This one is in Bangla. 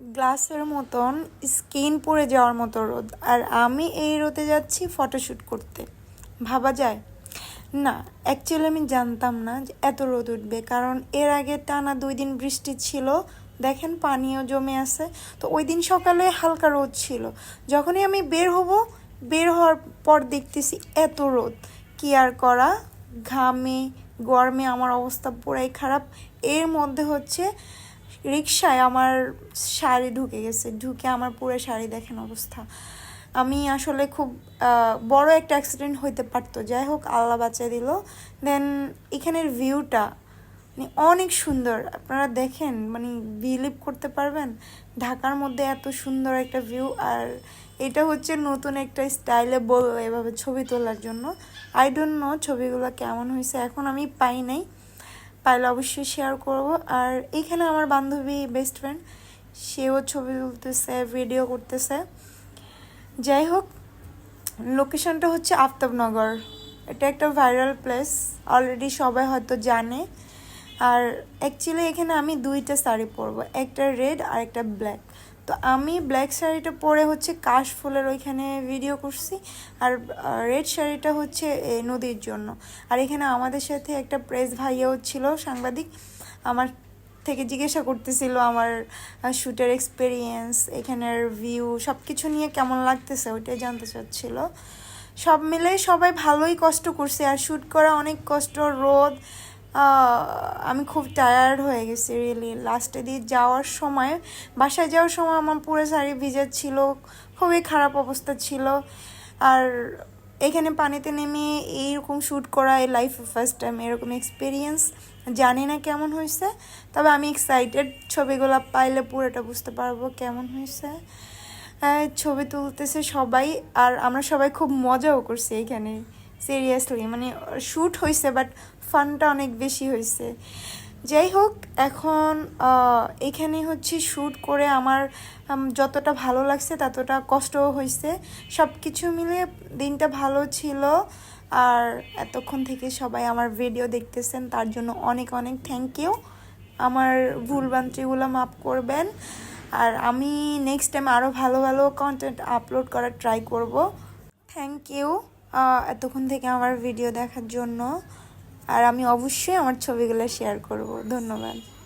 গ্লাসের মতন স্কিন পড়ে যাওয়ার মতো রোদ। আর আমি এই রোদে যাচ্ছি ফটোশ্যুট করতে। ভাবা যায়? না অ্যাকচুয়ালি আমি জানতাম না যে এত রোদ উঠবে, কারণ এর আগে টানা দুই দিন বৃষ্টি ছিল। দেখেন, পানিও জমে আছে। তো ওই দিন সকালে হালকা রোদ ছিল। যখনই আমি বের হব, বের হওয়ার পর দেখতেছি এত রোদ। কি আর করা? ঘামে, গরমে আমার অবস্থা পুরাই খারাপ। এর মধ্যে হচ্ছে রিক্সায় আমার শাড়ি ঢুকে গেছে, ঢুকে আমার পুরো শাড়ি দেখেন অবস্থা। আমি আসলে খুব বড় একটা অ্যাক্সিডেন্ট হইতে পারতো। যাই হোক, আল্লাহ বাঁচিয়ে দিল। দেন এখানের ভিউটা মানে অনেক সুন্দর। আপনারা দেখেন মানে বিলিভ করতে পারবেন, ঢাকার মধ্যে এত সুন্দর একটা ভিউ আর এটা হচ্ছে নতুন একটা স্টাইলে বল, এভাবে ছবি তোলার জন্য। আই ডোন্ট নো ছবিগুলো কেমন হয়েছে এখন আমি পাই নাই। পাইলে অবশ্যই শেয়ার করব। আর এইখানে আমার বান্ধবী বেস্ট ফ্রেন্ড সেও ছবি তুলতেছে ভিডিও করতেছে। যাই হোক লোকেশনটা হচ্ছে আফতাবনগর। এটা একটা ভাইরাল প্লেস অলরেডি সবাই হয়তো জানে। আর অ্যাকচুয়ালি এখানে আমি দুইটা শাড়ি পরবো, একটা রেড আর একটা ব্ল্যাক তো আমি ব্ল্যাক শাড়িটা পরে হচ্ছে কাশফুলের ওইখানে ভিডিও করছি, আর রেড শাড়িটা হচ্ছে নদীর জন্য। আর এখানে আমাদের সাথে একটা প্রেস ভাইয়াও ছিল, সাংবাদিক, আমার থেকে জিজ্ঞাসা করতেছিল আমার শ্যুটের এক্সপিরিয়েন্স এখানের ভিউ সব কিছু নিয়ে কেমন লাগতেছে ওইটাই জানতে চাচ্ছিল। সব মিলে সবাই ভালোই কষ্ট করছে, আর শ্যুট করা অনেক কষ্ট, রোদ আমি খুব টায়ার্ড হয়ে গেছি রিয়েলি লাস্টে দিয়ে যাওয়ার সময় বাসায় যাওয়ার সময় আমার পুরো শাড়ি ভিজা ছিল খুবই খারাপ অবস্থা ছিল। আর এখানে পানিতে নেমে এইরকম শ্যুট করা এই লাইফে ফার্স্ট টাইম এরকম এক্সপিরিয়েন্স জানি না কেমন হয়েছে তবে আমি এক্সাইটেড ছবিগুলো পাইলে পুরোটা বুঝতে পারব কেমন হয়েছে। হ্যাঁ, ছবি তুলতেছে সবাই আর আমরা সবাই খুব মজাও করছি এখানে। সিরিয়াসলি মানে শ্যুট হয়েছে বাট ফানটা অনেক বেশি হয়েছে যাই হোক, এখন এখানে হচ্ছে শ্যুট করে আমার যতটা ভালো লাগছে, ততটা কষ্টও হয়েছে সব কিছু মিলে দিনটা ভালো ছিল। আর এতক্ষণ থেকে সবাই আমার ভিডিও দেখতেছেন, তার জন্য অনেক অনেক থ্যাংক ইউ আমার ভুলভ্রান্তিগুলো মাফ করবেন। আর আমি নেক্সট টাইম আরও ভালো ভালো কন্টেন্ট আপলোড করার ট্রাই করব। থ্যাংক ইউ এতক্ষণ থেকে আমার ভিডিও দেখার জন্য। আর আমি অবশ্যই আমার ছবিগুলো শেয়ার করব। ধন্যবাদ।